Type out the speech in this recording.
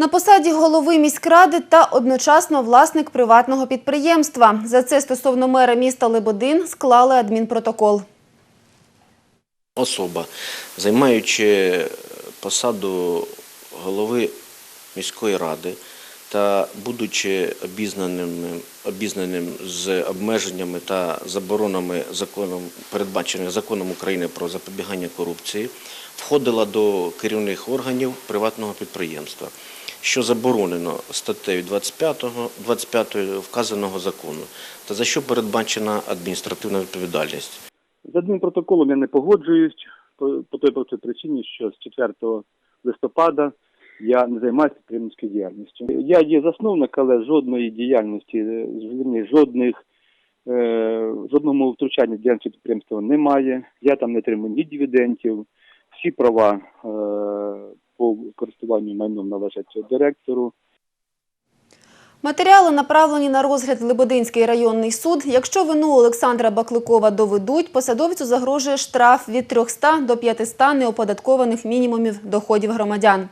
На посаді голови міськради та одночасно власник приватного підприємства. За це стосовно мера міста Лебедин склали адмінпротокол. Особа, займаючи посаду голови міської ради та будучи обізнаним, обізнаним з обмеженнями та заборонами законом, передбачених законом України про запобігання корупції, входила до керівних органів приватного підприємства, що заборонено статтею 25, 25 вказаного закону, та за що передбачена адміністративна відповідальність. З адмінпротоколом я не погоджуюсь по, по той простій причині, що з 4 листопада я не займаюся підприємницькою діяльністю. Я є засновник, але жодної діяльності, е, жодних е, жодному втручання діяльності підприємства немає. Я там не отримую ні дивідендів. Всі права користуванню майном належать директору. Матеріали направлені на розгляд в Лебединський районний суд. Якщо вину Олександра Бакликова доведуть, посадовцю загрожує штраф від 300 до 500 неоподаткованих мінімумів доходів громадян.